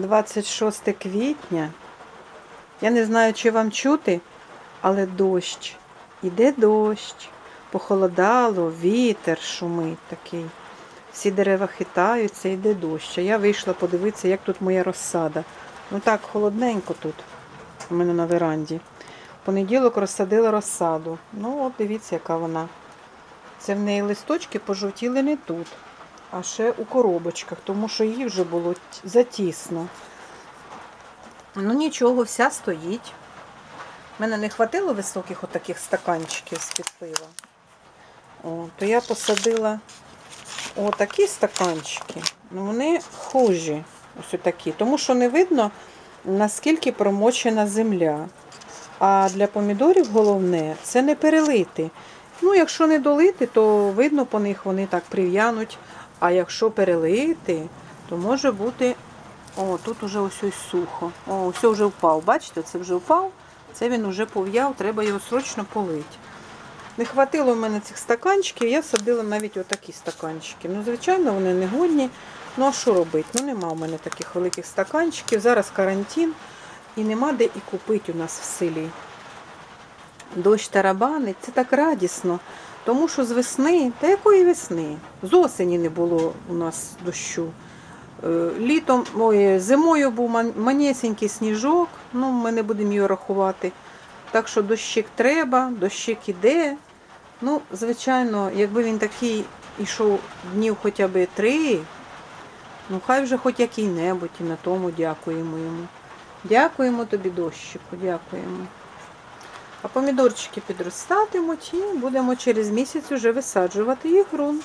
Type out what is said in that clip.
26 квітня. Я не знаю, чи вам чути, але дощ. Іде дощ. Похолодало, вітер шумить такий. Всі дерева хитаються, йде дощ. А я вийшла подивитися, як тут моя розсада. Ну так, холодненько тут, у мене на веранді. Понеділок розсадила розсаду. Ну, от дивіться, яка вона. Це в неї листочки пожовтіли не тут, а ще у коробочках, тому що їй вже було затісно. Ну нічого, вся стоїть. У мене не хватило високих отаких стаканчиків з-під пива. О, то я посадила отакі стаканчики. Ну, вони хужі, ось такі, тому що не видно, наскільки промочена земля. А для помідорів головне це не перелити. Ну, якщо не долити, то видно по них вони так прив'януть. А якщо перелити, то може бути. О, тут уже ось ось сухо. О, все вже впав. Бачите, це вже впав. Це він вже пов'яв, треба його срочно полити. Не хватило в мене цих стаканчиків, я садила навіть отакі стаканчики. Ну, звичайно, вони не годні. Ну, а що робити? Ну, нема в мене таких великих стаканчиків. Зараз карантин і нема де і купити у нас в селі. Дощ тарабанить, це так радісно. Тому що з весни, та якої весни? З осені не було у нас дощу. Е, Літом, ой, зимою був ман- манесенький сніжок, ну ми не будемо його рахувати. Так що дощик треба, дощик іде. Ну, звичайно, якби він такий ішов днів хоча б три, ну хай вже хоч який-небудь, і на тому дякуємо йому. Дякуємо тобі, дощику, дякуємо. А помідорчики підростатимуть і будемо через місяць уже висаджувати їх ґрунт.